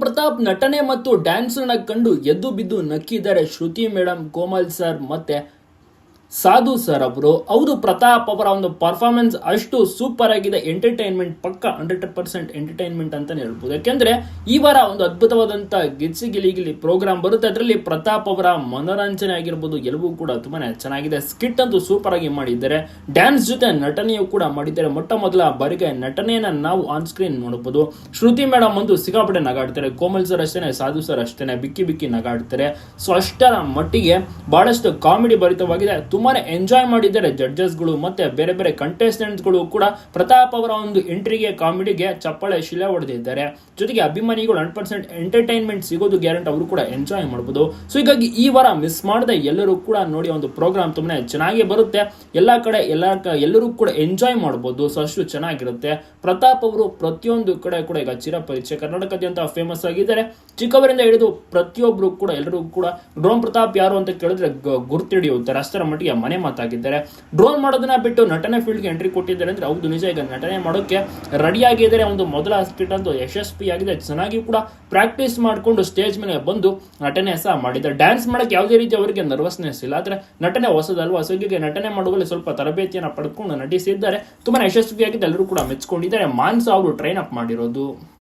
ಪ್ರತಾಪ್ ನಟನೆ ಮತ್ತು ಡ್ಯಾನ್ಸ್ನ ಕಂಡು ಎದ್ದು ಬಿದ್ದು ನಕ್ಕಿದ್ದಾರೆ ಶ್ರುತಿ ಮೇಡಮ್ ಕೋಮಲ್ ಸರ್ ಮತ್ತೆ ಸಾಧು ಸರ್ ಅವರು ಹೌದು, ಪ್ರತಾಪ್ ಅವರ ಒಂದು ಪರ್ಫಾರ್ಮೆನ್ಸ್ ಅಷ್ಟು ಸೂಪರ್ ಆಗಿದೆ. ಎಂಟರ್ಟೈನ್ಮೆಂಟ್ ಪಕ್ಕ ಹಂಡ್ರೆಡ್ ಪರ್ಸೆಂಟ್ ಎಂಟರ್ಟೈನ್ಮೆಂಟ್ ಅಂತ ಹೇಳ್ಬೋದು. ಯಾಕೆಂದ್ರೆ ಈ ವಾರ ಒಂದು ಅದ್ಭುತವಾದಂತಹ ಗಿಚ್ಚಿ ಗಿಲಿ ಗಿಲಿ ಪ್ರೋಗ್ರಾಮ್ ಬರುತ್ತೆ. ಅದರಲ್ಲಿ ಪ್ರತಾಪ್ ಅವರ ಮನೋರಂಜನೆ ಆಗಿರ್ಬೋದು ಎಲ್ಲವೂ ಕೂಡ ತುಂಬಾನೇ ಚೆನ್ನಾಗಿದೆ. ಸ್ಕಿಟ್ ಅಂತೂ ಸೂಪರ್ ಆಗಿ ಮಾಡಿದ್ದಾರೆ. ಡ್ಯಾನ್ಸ್ ಜೊತೆ ನಟನೆಯೂ ಕೂಡ ಮಾಡಿದ್ದಾರೆ. ಮೊಟ್ಟ ಮೊದಲ ಬಾರಿಗೆ ನಟನೆಯನ್ನ ನಾವು ಆನ್ ಸ್ಕ್ರೀನ್ ನೋಡಬಹುದು ಶ್ರುತಿ ಮೇಡಮ್ ಒಂದು ಸಿಕ್ಕಾಪಟ್ಟೆ ನಗಾಡ್ತಾರೆ. ಕೋಮಲ್ ಸರ್ ಅಷ್ಟೇನೆ, ಸಾಧು ಸರ್ ಅಷ್ಟೇನೆ, ಬಿಕ್ಕಿ ಬಿಕ್ಕಿ ನಗಾಡ್ತಾರೆ. ಸೊ ಅಷ್ಟರ ಮಟ್ಟಿಗೆ ಬಹಳಷ್ಟು ಕಾಮಿಡಿ ಭರಿತವಾಗಿದೆ. ತುಂಬಾನೇ ಎಂಜಾಯ್ ಮಾಡಿದ್ದಾರೆ ಜಡ್ಜಸ್ಗಳು ಮತ್ತೆ ಬೇರೆ ಬೇರೆ ಕಂಟೆಸ್ಟೆಂಟ್ಸ್ಗಳು ಕೂಡ ಪ್ರತಾಪ್ ಅವರ ಒಂದು ಎಂಟ್ರಿಗೆ ಕಾಮಿಡಿಗೆ ಚಪ್ಪಾಳೆ ಶಿಲೆ ಹೊಡೆದಿದ್ದಾರೆ ಜೊತೆಗೆ ಅಭಿಮಾನಿಗಳು ಹಂಡ್ರೆಡ್ ಪರ್ಸೆಂಟ್ ಎಂಟರ್ಟೈನ್ಮೆಂಟ್ ಸಿಗೋದು ಗ್ಯಾರಂಟಿ ಅವರು ಕೂಡ ಎಂಜಾಯ್ ಮಾಡಬಹುದು ಸೊ ಹೀಗಾಗಿ ಈ ವಾರ ಮಿಸ್ ಮಾಡದೆ ಎಲ್ಲರೂ ಕೂಡ ನೋಡಿ ಒಂದು ಪ್ರೋಗ್ರಾಮ್ ತುಂಬಾ ಚೆನ್ನಾಗಿ ಬರುತ್ತೆ. ಎಲ್ಲ ಕಡೆ ಎಲ್ಲ ಎಲ್ಲರೂ ಕೂಡ ಎಂಜಾಯ್ ಮಾಡಬಹುದು ಸೊ ಅಷ್ಟು ಚೆನ್ನಾಗಿರುತ್ತೆ. ಪ್ರತಾಪ್ ಅವರು ಪ್ರತಿಯೊಂದು ಕಡೆ ಕೂಡ ಈಗ ಚಿರಪರಿಚಯ ಕರ್ನಾಟಕದಂತ ಫೇಮಸ್ ಆಗಿದ್ದಾರೆ. ಚಿಕ್ಕವರಿಂದ ಹಿಡಿದು ಪ್ರತಿಯೊಬ್ಬರು ಕೂಡ ಎಲ್ಲರೂ ಕೂಡ ಡ್ರೋನ್ ಪ್ರತಾಪ್ ಯಾರು ಅಂತ ಕೇಳಿದ್ರೆ ಗುರ್ತಿಡಿಯುತ್ತಾರೆ ಅಷ್ಟರ ಮಟ್ಟಿಗೆ ಮನೆ ಮಾತಾಗಿದ್ದಾರೆ. ಡ್ರೋನ್ ಮಾಡೋದನ್ನ ಬಿಟ್ಟು ನಟನೆ ಫೀಲ್ಡ್ಗೆ ಎಂಟ್ರಿ ಕೊಟ್ಟಿದ್ದಾರೆ ಅಂದ್ರೆ ಹೌದು, ನಿಜ. ಈಗ ನಟನೆ ಮಾಡೋಕೆ ರೆಡಿ ಆಗಿದ್ದಾರೆ. ಒಂದು ಮೊದಲ ಸ್ಕಿಟ್ ಅಂತೂ ಯಶಸ್ವಿಯಾಗಿದೆ ಚೆನ್ನಾಗಿ ಕೂಡ ಪ್ರಾಕ್ಟೀಸ್ ಮಾಡಿಕೊಂಡು ಸ್ಟೇಜ್ ಮೇಲೆ ಬಂದು ನಟನೆ ಸಹ ಮಾಡಿದ್ದಾರೆ. ಡ್ಯಾನ್ಸ್ ಮಾಡಕ್ಕೆ ಯಾವುದೇ ರೀತಿ ಅವರಿಗೆ ನರ್ವಸ್ನೆಸ್ ಇಲ್ಲ. ಆದ್ರೆ ನಟನೆ ಹೊಸದಲ್ವಾ? ಸೊ ನಟನೆ ಮಾಡುವಲ್ಲಿ ಸ್ವಲ್ಪ ತರಬೇತಿಯನ್ನು ಪಡೆದುಕೊಂಡು ನಟಿಸಿದ್ದಾರೆ. ತುಂಬಾ ಯಶಸ್ವಿಯಾಗಿದೆ. ಎಲ್ಲರೂ ಕೂಡ ಮೆಚ್ಕೊಂಡಿದ್ದಾರೆ. ಮಾನ್ಸ ಅವರು ಟ್ರೈನ್ ಅಪ್ ಮಾಡಿರೋದು.